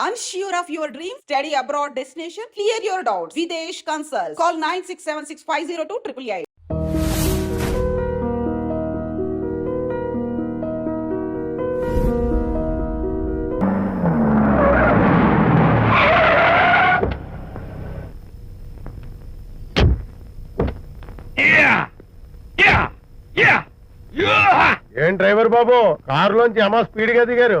Unsure of your dream? Study abroad destination? Clear your doubts. Videsh Consult. Call 9676502888. ఏం driver బాబు కారులోంచి అమ్మ స్పీడ్గా దిగారు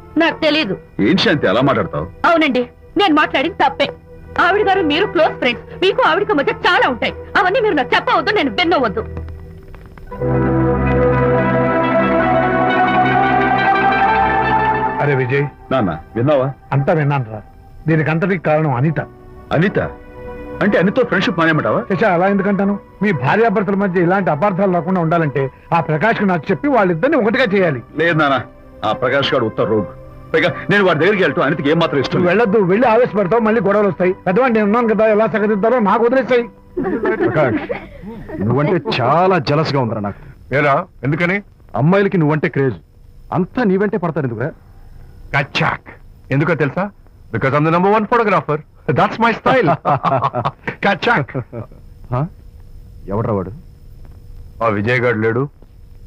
నాకు తెలియదు ఏంటి శాంతి అలా మాట్లాడతావు? అవునండి నేను మాట్లాడింది తప్పే. ఆవిడ గారు మీరు క్లోజ్ ఫ్రెండ్స్. మీకు ఆవిడకి మధ్య చాలా ఉంటాయి. అవన్నీ మీరు నాకు చెప్పవద్దు నేను విన్నవద్దు అరే విజయ్. నాన్న విన్నావా? అంతా విన్నాను రా. దీనికి అంతటికి కారణం అనిత. అనిత? అంటే అనితో ఫ్రెండ్షిప్ మానేమంటావా? శశ అలా ఎందుకంటాను? మీ భార్యాభర్తల మధ్య ఇలాంటి అపార్థాలు రాకుండా ఉండాలంటే ఆ ప్రకాష్ నాకు చెప్పి వాళ్ళిద్దరిని ఒకటిగా చేయాలి. లేదు నాన్న ఆ ప్రకాష్ గారు ఉత్తర రోగ్. పైగా నేను వాడి దగ్గరికి వెళ్తూ అనితకి ఏం మాత్రం ఇష్టం నువ్వు. వెళ్ళొద్దు వెళ్ళి ఆవేశపడతావు మళ్ళీ గొడవలు వస్తాయి. పెద్దవాడిని నేను ఉన్నాను కదా ఎలా సగదిద్దారో నాకు వదిలేస్తాయి ప్రకాష్ నువ్వంటే చాలా జలస్గా ఉందిరా నాకు. ఏరా ఎందుకని? అమ్మాయిలకి నువ్వంటే క్రేజ్ అంతా నీవంటే పడతారు ఎందుకురా? కచ్చాక్. ఎందుకో తెలుసా? Because I'm the number one photographer that's my style కచ్చాక్. ఎవడ్రా వాడు? ఆ విజయ్ గారు లేడు.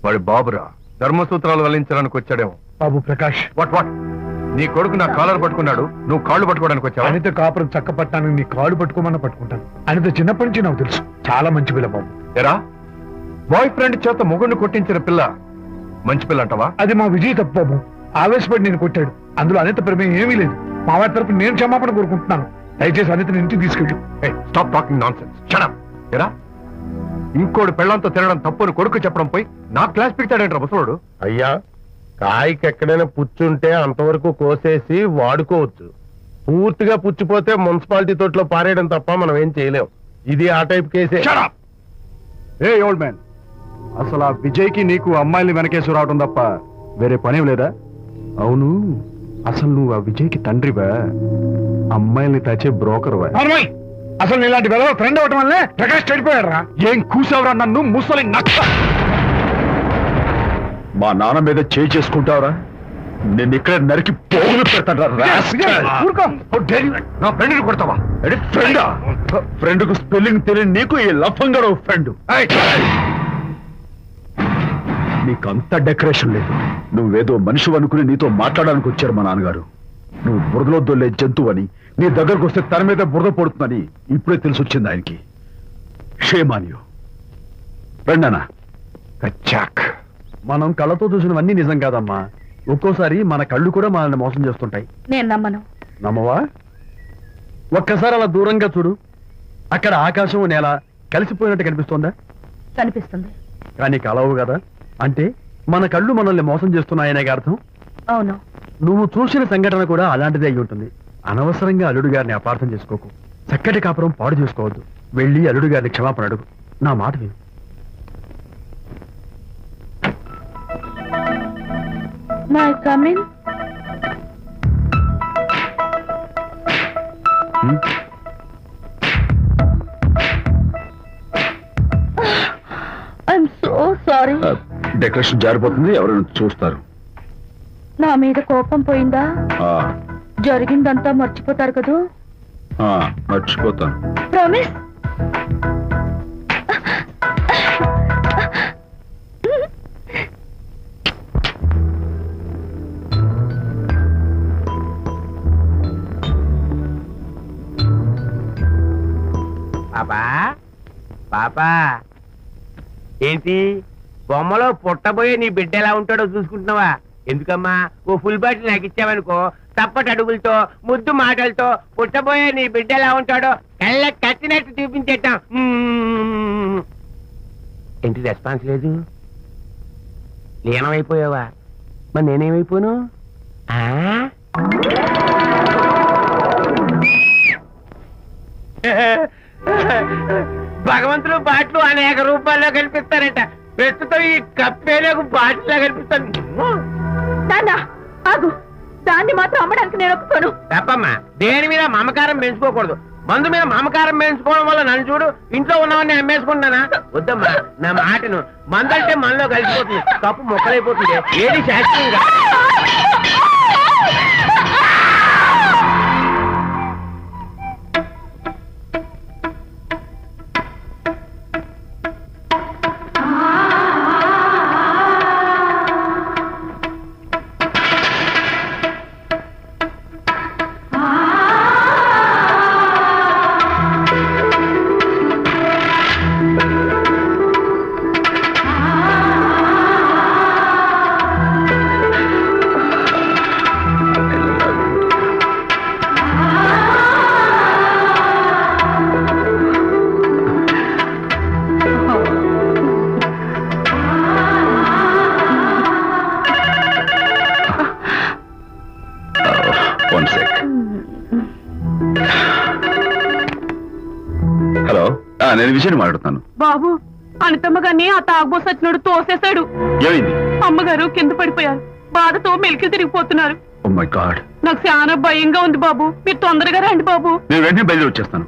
వాడి బాబురా. ధర్మసూత్రాలు వల్లించడానికి వచ్చాడేమో. బాబు ప్రకాష్. వాట్ వాట్ నీ కొడుకు నా కాలర్ పట్టుకున్నాడు నువ్వు కాళ్ళు పట్టుకోవడానికి వచ్చావా? అనిత కాపురం చక్క పట్టానికి నీ కాళ్ళు పట్టుకోమన్నా పట్టుకుంటాను. అనిత చిన్నప్పటి నుంచి నాకు తెలుసు. చాలా మంచి పిల్ల బాబు. ఎరా? బాయ్ ఫ్రెండ్ చేత మొగుడిని కొట్టించిన పిల్ల మంచి పిల్ల అంటావా? అది మా విజయ్ తప్పు బాబు. ఆవేశపడి నేను కొట్టాడు. అందులో అనిత ప్రమేయం ఏమీ లేదు. మా వారి తరపు నేను క్షమాపణ కోరుకుంటున్నాను. దయచేసి అనితని ఇంటికి తీసుకెళ్ళు. Stop talking nonsense shut up ఎరా? ఇంకోడు పెళ్ళంతో తినడం తప్పుని కొడుకు చెప్పడం పోయి నా క్లాస్ పిక్తాడంటారా ముసలోడు? అయ్యా కాయకి ఎక్కడైనా పుచ్చుంటే అంతవరకు కోసేసి వాడుకోవచ్చు. పూర్తిగా పుచ్చిపోతే మున్సిపాలిటీ తోటలో పారేయడం తప్ప మనం ఏం చేయలేం. ఇది ఆ టైప్ కేసే. ఏ ఓల్డ్ మ్యాన్ అసలు ఆ విజయ్కి నీకు అమ్మాయిల్ని వెనకేసి రావడం తప్ప వేరే పనేం లేదా? అవును అసలు నువ్వు ఆ విజయ్కి తండ్రివా? అమ్మాయిల్ని తచ్చే బ్రోకర్వా? అసలు ఇలాంటి వెలవ ఫ్రెండ్ అవటం వల్లే ప్రకాష్ చెడిపోయాడు రా ఏం కూసావురా నన్ను? ముసలి నక్క! మా నాన్న మీద చేయి చేసుకుంటావరా? నేను ఇక్కడ నరికి పోగులు ఫ్రెండ్ ఫ్రెండ్కు స్పెల్లింగ్ తెలియని నీకు ఈ లఫంగా ఫ్రెండ్ నీకు అంత డెకరేషన్ లేదు. నువ్వేదో మనిషి అనుకుని నీతో మాట్లాడడానికి వచ్చారు మా నాన్నగారు. నువ్వు బురదలో దొల్లే జంతువు అని నీ దగ్గరకు వస్తే తన మీద బురద పడుతుందని ఇప్పుడే తెలిసి వచ్చింది ఆయనకి. షేమాన్యు రండనా కచ్చాక్ మనం కళ్ళతో చూసినవన్నీ నిజం కాదమ్మా. ఒక్కోసారి మన కళ్ళు కూడా మనల్ని మోసం చేస్తుంటాయి. నేను నమ్మను. నమ్మవా? ఒక్కసారి అలా దూరంగా చూడు. అక్కడ ఆకాశం నేల కలిసిపోయినట్టు కనిపిస్తోందా? కనిపిస్తుంది. కానీ కలవు కదా? అంటే మన కళ్ళు మనల్ని మోసం చేస్తున్నాయనే అర్థం? అవును. నువ్వు చూసిన సంఘటన కూడా అలాంటిదే అయి ఉంటుంది. అనవసరంగా అల్లుడు గారిని అపార్థం చేసుకోకు. చక్కటి కాపురం పాడు చేసుకోవద్దు. వెళ్ళి అల్లుడు గారిని క్షమాపణ అడుగు. నా మాట విను. May come in I'm so sorry decoration జారిపోతుంది ఎవరైనా చూస్తారు. నా మీద కోపం పోయిందా? ఆ, జరిగిందంతా మర్చిపోతారు కదూ? ఆ, మర్చిపోతాను. ప్రామిస్ పాపా పాపా ఏంటి? బొమ్మలో పుట్టబోయే నీ బిడ్డ ఎలా ఉంటాడో చూసుకుంటున్నావా? ఎందుకమ్మా? ఓ ఫుల్ బాటిల్ నాకు ఇచ్చావనుకో తప్పటి అడుగులతో ముద్దు మాటలతో పుట్టబోయే నీ బిడ్డ ఎలా ఉంటాడో కళ్ళ కట్టినట్టు చూపించేటాం ఏంటి రెస్పాన్స్ లేదు? లీనమైపోయావా? మరి నేనేమైపోను? ఆ? భగవంతుడు బాట్లు అనేక రూపాల్లో కనిపిస్తారట ప్రస్తుతం ఈ కప్పేలకు బాటిలా కనిపిస్తాను నాన్న ఆగు. దాన్ని మాత్రం అమ్మడానికి నేను ఒప్పుకోను. తప్పమ్మా. దేని మీద మమకారం పెంచుకోకూడదు. మందు మీద మమకారం పెంచుకోవడం వల్ల నన్ను చూడు ఇంట్లో ఉన్నవన్నీ అమ్మేసుకుంటానా? వద్దమ్మా నా మాటను మందంటే మనలో కలిసిపోతుంది. కప్పు మొక్కలైపోతుంది. ఏది శాస్త్రీయంగా నేను విజయ్ మాట్లాడుతాను బాబు అనితమ్మ గారిని ఆ తాగుబోసు వచ్చినోడు తోసేశాడు. ఏమైంది? అమ్మగారు కింద పడిపోయారు. బాధతో మెలికి తిరిగిపోతున్నారు. ఓ మై గాడ్ నాకు చాలా భయంగా ఉంది బాబు. మీరు తొందరగా రండి బాబు. నేను వెంటనే బయలుదేరి వచ్చేస్తాను.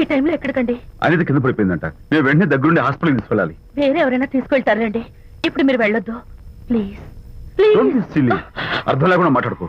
ఈ టైంలో ఎక్కడికండి? అనేది కింద పడిపోయిందంట. నేను వెంటనే దగ్గరుండి హాస్పిటల్కి తీసుకెళ్ళాలి వేరే ఎవరైనా తీసుకెళ్తారండి ఇప్పుడు మీరు వెళ్ళొద్దు. ప్లీజ్. ప్లీజ్. అర్థం లేకుండా మాట్లాడుకో.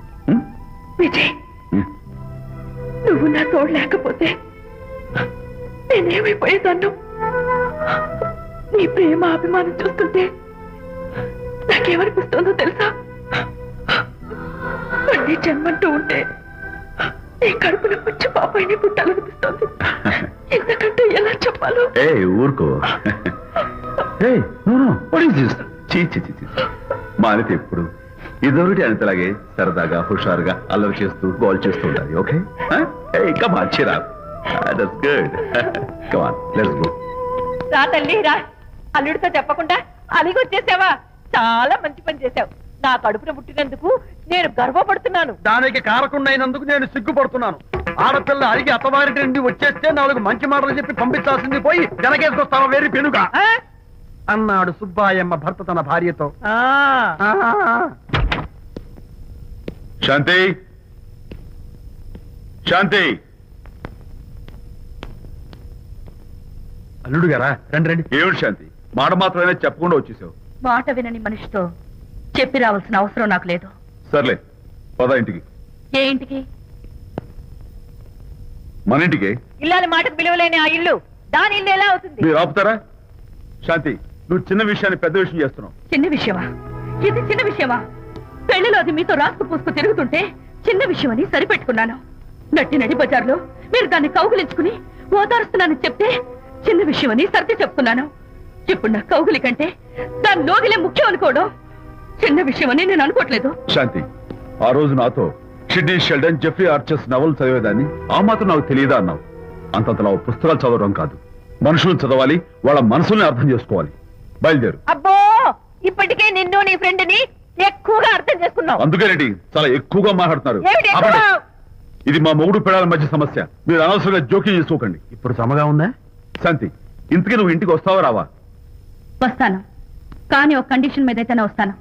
విజయ్. నువ్వు నా తోడు లేకపోతే నేనేమైపోయేదాన్ను? నీ ప్రేమ అభిమానం చూస్తుంటే నాకేమనిపిస్తుందో తెలుసా? మళ్ళీ జన్మంటూ ఉంటే నీ కడుపున వచ్చి పాపాయిని పుట్టాలనిపిస్తోంది. ఎందుకంటే ఎలా చెప్పాలో? ఏ ఊరుకో. ఏ no no what is this చీ చీ చీ చీ మా అనిత ఎప్పుడు ఇదొకటి అనితలాగే సరదాగా హుషారుగా అల్లరి చేస్తూ గోల్ చేస్తూ ఉండాలి ఓకే? ఏ కమా చిరా that's good come on let's go రా తల్లి రా. అల్లుడితో చెప్పకుండా అలిగొచ్చేసావా? చాలా మంచి పని చేశావు. నా కడుపున పుట్టినందుకు నేను గర్వపడుతున్నాను. దానికి కారకుండైనందుకు నేను సిగ్గుపడుతున్నాను. ఆడపిల్ల అడిగి అత్తవారి నుండి వచ్చేస్తే నాలుగు మంచి మాటలు చెప్పి పంపించాల్సింది పోయి వెనకేసుకొస్తావా వేరు పెనుగా? అన్నాడు సుబ్బాయమ్మ భర్త తన భార్యతో. ఆ. శాంతి శాంతి అల్లుడు గారా? రండి రండి. ఏమిటి శాంతి? మాట మాత్రమే చెప్పకుండా వచ్చేసావు. మాట వినని మనిషితో చెప్పి రావాల్సిన అవసరం నాకు లేదు. సర్లే పద ఇంటికి. ఏ ఇంటికి? మన ఇంటికి? ఇల్లాలి మాటకు విలువలేని ఆ ఇల్లు. దాని ఇల్లు ఎలా అవుతుంది? మీరు ఆపుతారా? శాంతి నువ్వు చిన్న విషయాన్ని పెద్ద విషయం చేస్తున్నావు. చిన్న విషయమా? ఇది చిన్న విషయమా? పెళ్ళిలో అది మీతో రాసుకు పూసుకు తిరుగుతుంటే చిన్న విషయమని సరిపెట్టుకున్నాను. నట్టి నడి బజార్లో మీరు దాన్ని కౌగులించుకుని ఓదారుస్తున్నానని చెప్తే చిన్న విషయమని సర్ది చెప్తున్నాను. ఇప్పుడు నా కౌగులి కంటే దాని లోగిలే ముఖ్యం అనుకోవడం చిన్న విషయమని నేను అనుకోవట్లేదు. శాంతి ఆ రోజు నాతో Sidney Sheldon Jeffrey Archer's novel చదివేదాన్ని ఆ మాత్రం నాకు తెలియదా అన్నావు? అంతంతలా పుస్తకాలు చదవడం కాదు. మనుషులను చదవాలి వాళ్ళ మనసుల్ని అర్థం చేసుకోవాలి. బయలుదేరు. అబ్బో! ఇప్పటికే నిన్ను నీ ఫ్రెండ్ని ఎక్కువగా అర్థం చేసుకున్నావు. అందుకేనండి చాలా ఎక్కువగా మాట్లాడుతున్నారు. ఏమిటి ఎక్కువ? ఆపండి. ఇది మా మొగుడు పిల్లల మధ్య సమస్య. మీరు అనవసరంగా జోక్యం చేసుకోకండి. ఇప్పుడు సమగా ఉందా? శాంతి ఇంతకీ నువ్వు ఇంటికి వస్తావా రావా? వస్తాను. కానీ ఒక కండిషన్ మీద అయితేనే వస్తాను.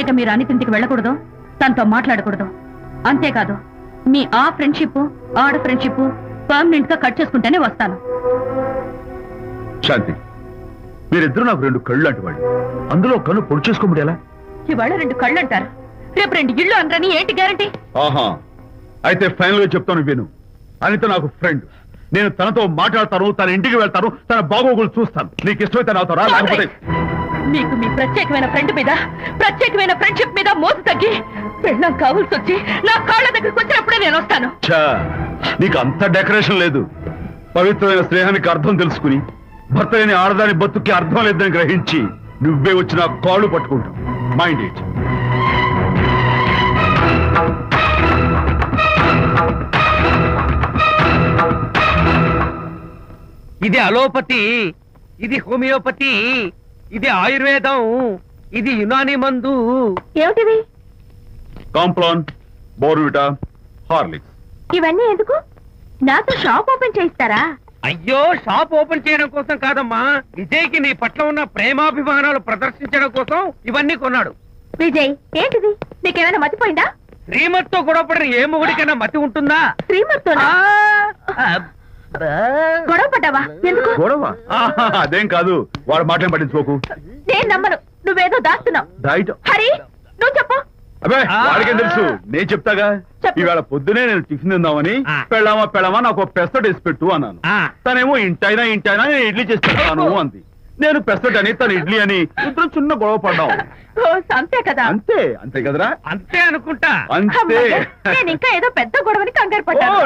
ఇక మీరు అనితింటికి వెళ్ళకూడదు తనతో మాట్లాడకూడదు. అంతేకాదు మీ ఆ ఫ్రెండ్షిప్ ఆడ ఫ్రెండ్షిప్ పర్మనెంట్గా కట్ చేసుకుంటేనే వస్తాను. శాంతి మీరిద్దరు నాకు రెండు కళ్ళు లాంటి వాళ్ళు. అందులో కన్ను పొడి చేసుకోమడి ఎలా? ఇవాళ రెండు కళ్ళు అంటారు రేపు రెండు ఇళ్ళు అనరని ఏంటి గ్యారంటీ ఆహా. అయితే ఫైనల్గా చెప్తాను విను. అనిత నాకు ఫ్రెండ్ నేను తనతో మాట్లాడతాను తన ఇంటికి వెళ్తాను తన బాగోగులు చూస్తాను. నీకు ఇష్టమైతే నాతో రా లేకపోతే మీకు మీ ప్రత్యేకమైన ఫ్రెండ్ మీద ప్రత్యేకమైన ఫ్రెండ్షిప్ మీద మోసు తగ్గి పెళ్ళం కావాల్సి వచ్చి నా కాళ్ళ దగ్గరికి వచ్చినప్పుడే నేను వస్తాను. నీకు అంత డెకరేషన్ లేదు. పవిత్రమైన స్నేహానికి అర్థం తెలుసుకుని భర్త లేని ఆడదాని బతుక్కి అర్థం లేదని గ్రహించి నువ్వే వచ్చి నా కాళ్ళు పట్టుకుంటావు. మైండ్ ఇట్ ఇది అలోపతి ఇది హోమియోపతి ఇది ఆయుర్వేదం ఇది యునాని మందు. ఏమిటివి? కాంప్లాన్ బోర్విటా హార్లిక్స్ ఇవన్నీ ఎందుకు? నాతో షాప్ ఓపెన్ చేయిస్తారా? అయ్యో షాప్ ఓపెన్ చేయడం కోసం కాదమ్మా. విజయ్కి నీ పట్ల ఉన్న ప్రేమాభిమానాలు ప్రదర్శించడం కోసం ఇవన్నీ కొన్నాడు. విజయ్ ఏంటిది? నీకేమైనా మతిపోయిందా శ్రీమతితో గొడవపడిన ఏ మొగుడికైనా మతి ఉంటుందా? శ్రీమతితో. గొడవ పడ్డావా? ఎందుకు? గొడవ? అదేం కాదు. వాడు మాటలు పట్టించుకోకు. నేను నమ్మను. నువ్వేదో దాస్తున్నావు. హరి నువ్వు చెప్పు. అబ్బే. వాడికేం తెలుసు నేను చెప్తాగా. ఇవాళ పొద్దునే నేను టిఫిన్ తిందామని. పెళ్ళామా పెళ్ళామా నాకు పెసట్ వేసి పెట్టు అన్నాను. తనేమో ఇంటైనా ఇంటైనా నేను ఇడ్లీ చేసి పెడతాను అంది నేను పెసట్ అని తను ఇడ్లీ అని ఇద్దరు చిన్న గొడవ పడ్డాం ఓ, అంతే కదా అంతే అంతే కదరా అంతే అనుకుంటా అంతే నేను ఇంకా ఏదో పెద్ద గొడవని కంగారు పడ్డాను.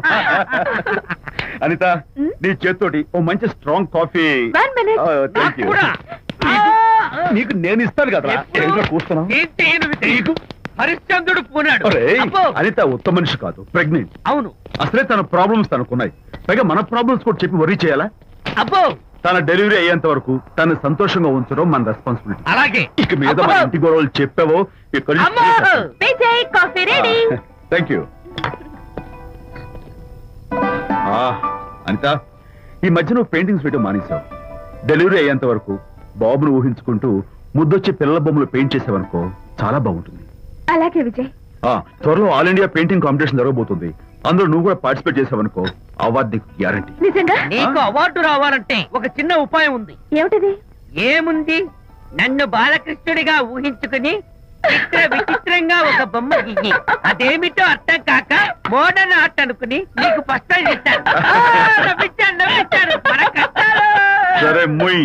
అనిత? నీ చేత్తోటి ఓ మంచి స్ట్రాంగ్ కాఫీ. థ్యాంక్ యూ నీకు నేను ఇస్తాను కదా ఏంటి ఇది? హరిశ్చంద్రుడు పూనాడు. అనిత ఉత్తమ మనిషి కాదు ప్రెగ్నెంట్ అవును. అసలే తన ప్రాబ్లమ్స్ తనకున్నాయి. పైగా మన ప్రాబ్లమ్స్ కూడా చెప్పి వరీ చేయాలా? అబ్బో. తన డెలివరీ అయ్యేంత వరకు తను సంతోషంగా ఉంచడం మన రెస్పాన్సిబిలిటీ అలాగే. ఇక మీద మన ఇంటి గొడవలు చెప్పావో ఇక్కడ థ్యాంక్ యూ అనిత ఈ మధ్య నువ్వు పెయింటింగ్స్ వేయడం మానేశావు. డెలివరీ అయ్యేంత వరకు బాబును ఊహించుకుంటూ ముద్దొచ్చి పిల్లల బొమ్మలు పెయింట్ చేసావనుకో చాలా బాగుంటుంది. అలాగే విజయ్. ఆ, త్వరలో ఆల్ ఇండియా పెయింటింగ్ కాంపిటీషన్ జరగబోతుంది. అందులో నువ్వు కూడా పార్టిసిపేట్ చేసావనుకో అవార్డు నీకు గ్యారంటీ. నిజంగా? నీకు అవార్డు రావాలంటే ఒక చిన్న ఉపాయం ఉంది. ఏమిటిది? ఏముంది? నన్ను బాలకృష్ణుడిగా ఊహించుకుని చిత్ర విచిత్రంగా ఒక బొమ్మ గీయి. అదేమిటో అర్థం కాక మోడర్న్ ఆర్ట్ అనుకుని నీకు ఫస్ట్ ప్రైజ్ ఇస్తాను. సరే ముయ్.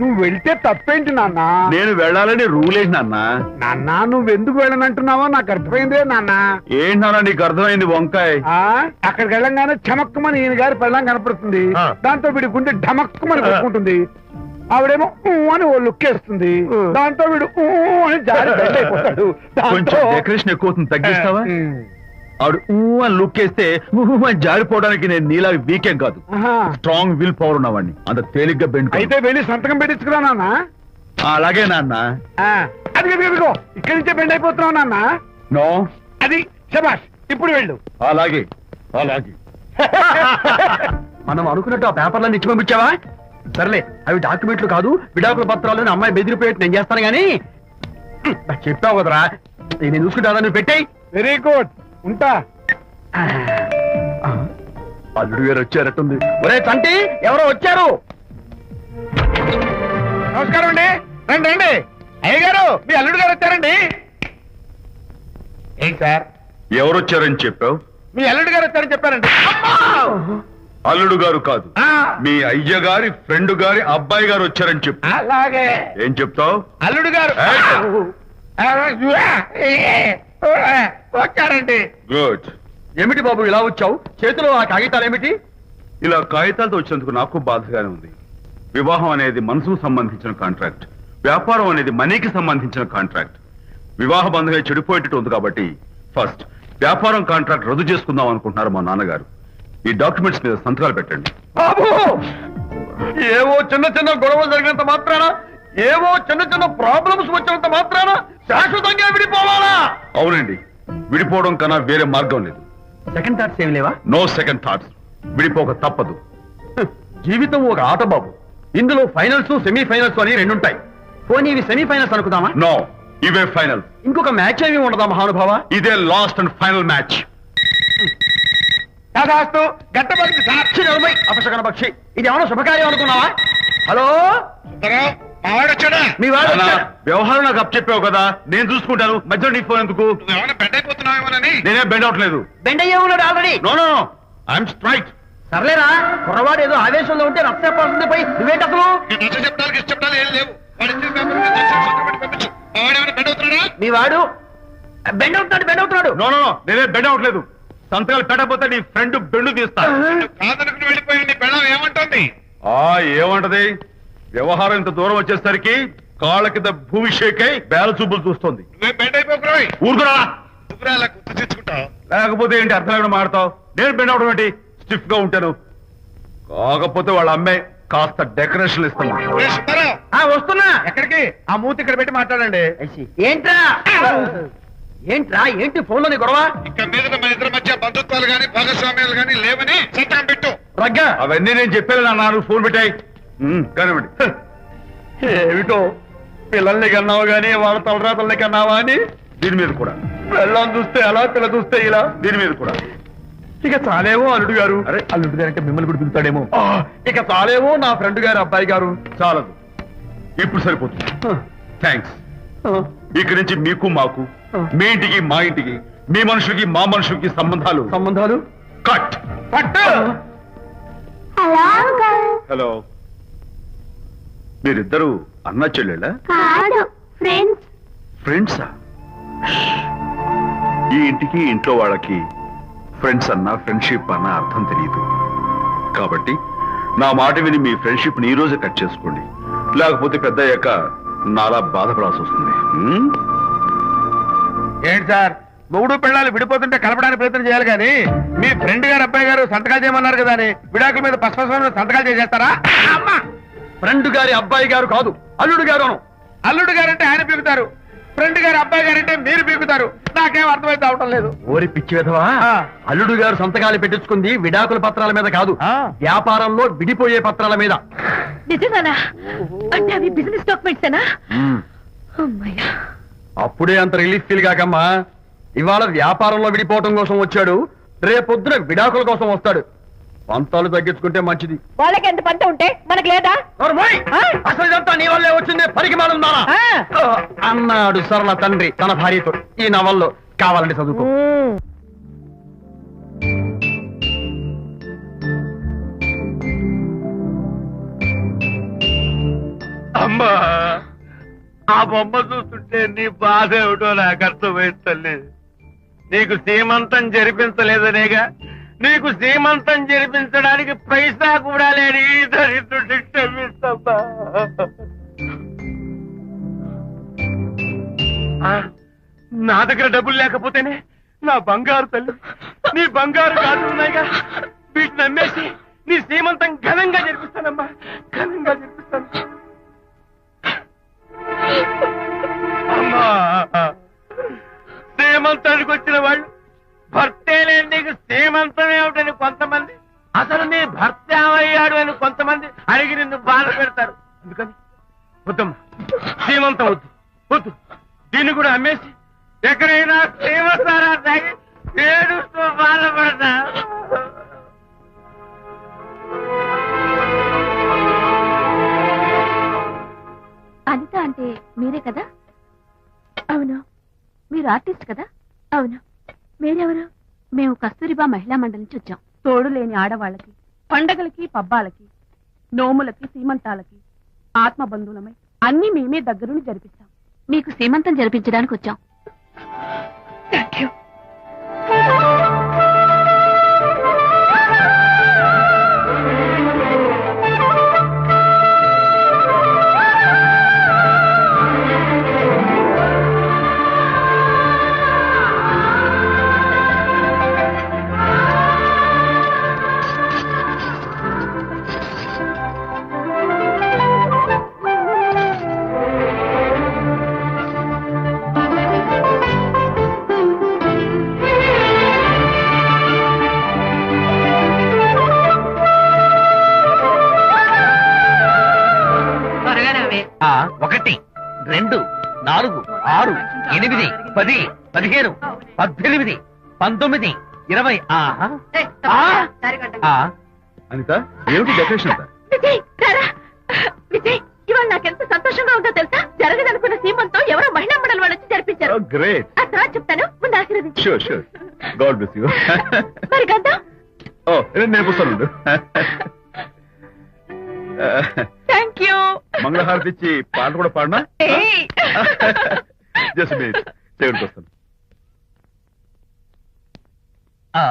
నువ్వు వెళ్తే తప్పేంటి నాన్న? నేను వెళ్ళాలని రూల్ ఏంటి నాన్న. నాన్న నువ్వు ఎందుకు వెళ్ళనంటున్నావో నాకు అర్థమైందే నాన్న. ఏంటి నాన్న నీకు అర్థమైంది వంకాయ్? అక్కడికి వెళ్ళంగానే చమక్కుమని ఈయన గారి పెళ్ళం కనపడుతుంది. దాంతో వీడి గుండె ఢమక్కుమని కొట్టుకుంటుంది. ఆవిడేమో అని ఓ లుక్ వేస్తుంది. దాంతో వీడు అని జారి అయిపోతాడు కొంచెం డెకరేషన్ ఎక్కువ తగ్గిస్తావా? ఊ అని లుక్ వేస్తే ఊ అని జారిపోవడానికి నేను నీలా వీకెం కాదు. స్ట్రాంగ్ విల్ పవర్ ఉన్నవాడిని అంత తేలిగ్గా బెండ్. అయితే వెళ్ళి సంతకం పెట్టించుకురా నాన్న. అలాగే నాన్న. అది ఇదిగో ఇక్కడి నుంచే బెండ్ అయిపోతున్నావు నాన్న. నో. అది శబాష్ ఇప్పుడు వెళ్ళు. అలాగే అలాగే. మనం అనుకున్నట్టు ఆ పేపర్లను ఇచ్చి పంపించావా? సర్లే అవి డాక్యుమెంట్లు కాదు విడాకుల పత్రాలు అమ్మాయి బెదిరిపోయేట్టు నేను చేస్తాను గానీ. చెప్పావు కదరా నేను చూసుకుంటా నువ్వు పెట్టాయి. వెరీ గుడ్ ఉంటా. అల్లుడు గారు వచ్చారట్టుంది. ఒరే తంటి ఎవరో వచ్చారు? నమస్కారం అండి. రండి రండి. అయ్య గారు మీ అల్లుడు గారు వచ్చారండి. ఏంటి సార్? ఎవరు వచ్చారని చెప్పావు? మీ అల్లుడు గారు వచ్చారని చెప్పారండి. అల్లుడు గారు కాదు. ఆ, మీ అయ్య గారి ఫ్రెండ్ గారి అబ్బాయి గారు వచ్చారని చెప్పు. అలాగే. ఏం చెప్తావు? అల్లుడు గారు. గుడ్. ఏమిటి బాబు ఇలా వచ్చావు? చేతిలో ఆ కాగితాలు ఏమిటి? ఇలా కాగితాలతో వచ్చినందుకు నాకు బాధగానే ఉంది. వివాహం అనేది మనసుకు సంబంధించిన కాంట్రాక్ట్. వ్యాపారం అనేది మనీకి సంబంధించిన కాంట్రాక్ట్. వివాహ బంధంగా చెడిపోయేటట్టు ఉంది కాబట్టి ఫస్ట్ వ్యాపారం కాంట్రాక్ట్ రద్దు చేసుకుందాం అనుకుంటున్నారు మా నాన్నగారు. ఈ డాక్యుమెంట్స్ మీద సంతకాలు పెట్టండి. ఏవో చిన్న చిన్న గొడవలు జరిగినంత మాత్రాన ఏవో చిన్న చిన్న ప్రాబ్లమ్స్ వచ్చినంత మాత్రాన శాశ్వతంగా విడిపోవాలా? అవునండి. విడిపోవడం కన్నా వేరే మార్గం లేదు. సెకండ్ థాట్స్ ఏమి లేవా? నో సెకండ్ థాట్స్ విడిపోక తప్పదు. జీవితం ఒక ఆట బాబు ఇందులో ఫైనల్స్ సెమీ ఫైనల్స్ అని రెండు ఉంటాయి పోనీ ఇవి సెమీ ఫైనల్స్ అనుకుందామా? నో ఇవే ఫైనల్ ఇంకొక మ్యాచ్ ఏమి ఉండదా మహానుభావ? ఇదే లాస్ట్ అండ్ ఫైనల్ మ్యాచ్ కాదాస్తు పక్షి నలభై. అపశకన పక్షి. ఇది ఏమైనా శుభకార్యం అనుకున్నావా? హలో? మావాడు వచ్చాడా మీ వాడు అన్నా, వచ్చాడు. వ్యవహారం నాకు అప్ చెప్పావు కదా నేను చూసుకుంటాను. మధ్యలో నీకు ఫోన్ ఎందుకు? ఏమైనా బెడ్ అయిపోతున్నావేమోనని నేనే బెండ్ అవట్లేదు బెండ్ అయ్యే ఉన్నాడు already no no I'm straight సర్లేరా కుర్రవాడు ఏదో ఆవేశంలో ఉంటే రక్త చెప్పాల్సింది పోయి నువ్వేంటి అసలు? నచ్చ చెప్పడానికి ఇష్ట చెప్పడాలు ఏం లేవు. వాడు ఇచ్చిన పేపర్ మీద సంతకం పెట్టి పంపించు. మావాడు ఏమైనా బెడ్ అవుతున్నాడా? మీ వాడు బెండ్ అవుతున్నాడు బెండ్ అవుతున్నాడు. నో నో నేనే బెండ్ అవట్లేదు సంతకాలు పెట్టకపోతే నీ ఫ్రెండ్ బెండు తీస్తా. కాదనుకుని వెళ్ళిపోయిన నీ పెళ్ళం ఏమంటుంది? ఆ ఏమంటది? వ్యవహారం ఇంత దూరం వచ్చేసరికి కాళ్ళ కింద భూమి షేకై బేల చూపులు చూస్తుంది. ఊరుకురా! లేకపోతే ఏంటి అర్థం లేకుండా మాడతావు? నేను బెండ్ అవడం ఏంటి? స్టిఫ్గా ఉంటాను. కాకపోతే వాళ్ళ అమ్మాయి కాస్త డెకరేషన్ ఇస్తాను వస్తున్నా! ఎక్కడికి? ఆ మూతి ఇక్కడ పెట్టి మాట్లాడండి. ఏంట్రా? ఏంట్రా? ఏంటి ఫోన్లోని గొడవ? ఇక మీద మన ఇద్దరి మధ్య బంధుత్వాలు గాని భాగస్వామ్యాలు గాని లేవని పెట్టు. రగ్గా! అవన్నీ నేను చెప్పాను నాన్న నువ్వు ఫోన్ పెట్టాయి. కానివ్వండి. ఏమిటో? పిల్లల్ని కన్నావు గానీ వాళ్ళ తలరాతల్ని కన్నావా అని? దీని మీద కూడా. పిల్లల్ని చూస్తే అలా పిల్ల చూస్తే ఇలా? దీని మీద కూడా. ఇక చాలేమో అల్లుడు గారు. అరే. అల్లుడు గారు అంటే మిమ్మల్ని కూడా పిలుతాడేమో ఇక చాలేమో నా ఫ్రెండ్ గారు అబ్బాయి గారు. చాలదు. ఇప్పుడు సరిపోతుంది. థ్యాంక్స్. ఇక్కడి నుంచి మీకు మాకు మీ ఇంటికి మా ఇంటికి మీ మనుషులకి మా మనుషులకి సంబంధాలు. సంబంధాలు? కట్. పట్టు హలో. Uncle hello. మీరిద్దరు అన్న చెల్లెళ్ళా కాదు ఫ్రెండ్స్ ఫ్రెండ్సా ఈ ఇంటికి ఇంట్లో వాళ్ళకి ఫ్రెండ్స్ అన్న ఫ్రెండ్షిప్ అన్న అర్థం తెలియదు. కాబట్టి నా మాట విని మీ ఫ్రెండ్షిప్ని ఈ రోజే కట్ చేసుకోండి. లేకపోతే పెద్ద అయ్యాక నాలా బాధపడాల్సి వస్తుంది? ఏంటి సార్? మొగుడు పిల్లలు విడిపోతుంటే కలపడానికి ప్రయత్నం చేయాలి కానీ మీ ఫ్రెండ్ గారు అబ్బాయి గారు సంతకాలు చేయమన్నారు కదా అని విడాకుల మీద పశ్చిమ సంతకాలు చేసేస్తారా? అమ్మా! ఫ్రెండ్ గారి అబ్బాయి గారు కాదు అల్లుడు గారు అల్లుడు గారు అంటే ఆయన పీకుతారు. ఫ్రెండ్ గారి అబ్బాయి గారు అంటే మీరు పీకుతారు. నాకేం అర్థమైతే అవటం లేదు. ఓరి పిచ్చి విధవా. అల్లుడు గారు సంతకాలు పెట్టించుకుంది విడాకుల పత్రాల మీద కాదు ఆ. వ్యాపారంలో విడిపోయే పత్రాల మీద. అంటే అవి బిజినెస్ అప్పుడే అంత రిలీఫ్ ఫీల్ కాకమ్మా. ఇవాళ వ్యాపారంలో విడిపోవటం కోసం వచ్చాడు రేపొద్దున విడాకుల కోసం వస్తాడు. పంతాలు తగ్గించుకుంటే మంచిది. వాళ్ళకి ఎంత పంట ఉంటే మనకు లేదా? అసలు ఇదంతా నీ వల్లే వచ్చింది ఆ. అన్నాడు సరళ తండ్రి తన భార్యతో. ఈ నవల్లో కావాలంటే చదువుకో. అమ్మా ఆ బొమ్మ చూస్తుంటే నీ బాధ ఏమిటో నాకు అర్థమైంది తల్లి. నీకు సీమంతం జరిపించలేదనేగా నీకు సీమంతం జరిపించడానికి పైసా కూడా లేని ఈ దరిద్రుడిని ఆ, నా దగ్గర డబ్బులు లేకపోతేనే నా బంగారు తల్లి నీ బంగారు గాజులు ఉన్నాయిగా. వీటిని అమ్మేసి నీ సీమంతం ఘనంగా జరిపిస్తానమ్మా ఘనంగా జరిపిస్తాను. అమ్మా సీమంతానికి వచ్చిన వాళ్ళు భర్తే లేని నీకు సీమంతం ఏమిటని కొంతమంది? అసలు నీ భర్త ఏమయ్యాడు అని కొంతమంది అడిగి నిన్ను బాధ పెడతారు. అందుకని వద్దమ్మ శ్రీమంతం వద్దు వద్దు. దీన్ని కూడా అమ్మేసి ఎక్కడైనా శ్రీమంతారా తాగి ఏడుస్తూ బాధపడతా. అనిత అంటే మీరే కదా? అవును. మీరు ఆర్టిస్ట్ కదా? అవును. మీరెవరు? మేము కస్తూరిబా మహిళా మండలి నుంచి వచ్చాం. తోడు లేని ఆడవాళ్ళకి పండగలకి పబ్బాలకి నోములకి సీమంతాలకి ఆత్మ బంధువులమై అన్ని మేమే దగ్గరుండి జరిపిస్తాం. మీకు సీమంతం జరిపించడానికి వచ్చాం. ఒకటి రెండు నాలుగు ఆరు ఎనిమిది పది పదిహేను పద్దెనిమిది పంతొమ్మిది ఇరవై అనిత ఏమిటి డెకరేషన్ ఇవాళ నాకెంత సంతోషంగా ఉందో తెలుసా? జరగదనుకున్న సీమంతో ఎవరో మహిళా మండలి వాళ్ళు వచ్చి జరిపించారు గ్రేట్ ఆ తర్వాత చెప్తాను ముందు ఆశీర్వదించు. Sure sure God bless you మరి ఓ నేను నేర్పిస్తాను థ్యాంక్ యూ మంగళహారతి ఇచ్చి పాట కూడా పాడినా. జస్ట్ మీ వస్తాను ఆ.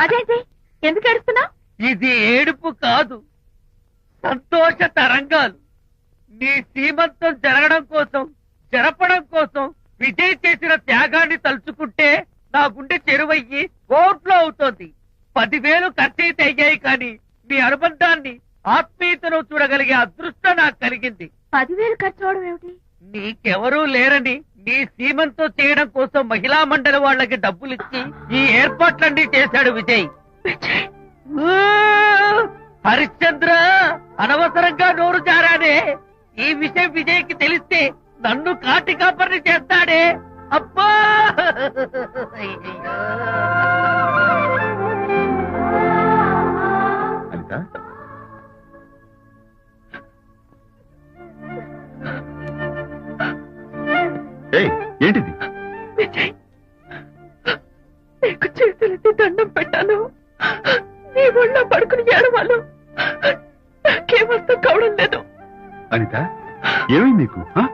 అదేంటి? ఎందుకు ఏడుస్తున్నావు? ఇది ఏడుపు కాదు. సంతోష తరంగాలు. నీ సీమంతం జరగడం కోసం జరపడం కోసం విజయ్ చేసిన త్యాగాన్ని తలుచుకుంటే నా గుండె చెరువయ్యి కోట్లో అవుతోంది. పదివేలు ఖర్చయితే అయ్యాయి కానీ మీ అనుబంధాన్ని ఆత్మీయతను చూడగలిగే అదృష్టం నాకు కలిగింది. పదివేలు ఖర్చు అవడం ఏమిటి? నీకెవరూ లేరని నీ సీమంతో చేయడం కోసం మహిళా మండలి వాళ్ళకి డబ్బులు ఇచ్చి ఈ ఏర్పాట్లన్నీ చేశాడు విజయ్. హరిశ్చంద్ర అనవసరంగా నోరు జారానే ఈ విషయం విజయ్కి తెలిస్తే నన్ను కాటి కాపర్ని చేస్తాడే. అబ్బా! అనుకుంట? ఏంటిది? నీకు చేతులకి దండం పెట్టాను. నీ ఒళ్ళో పడుకుని ఏడవాలు నాకేమర్థం కావడం లేదు. అనిత ఏమైంది నీకు ఆ?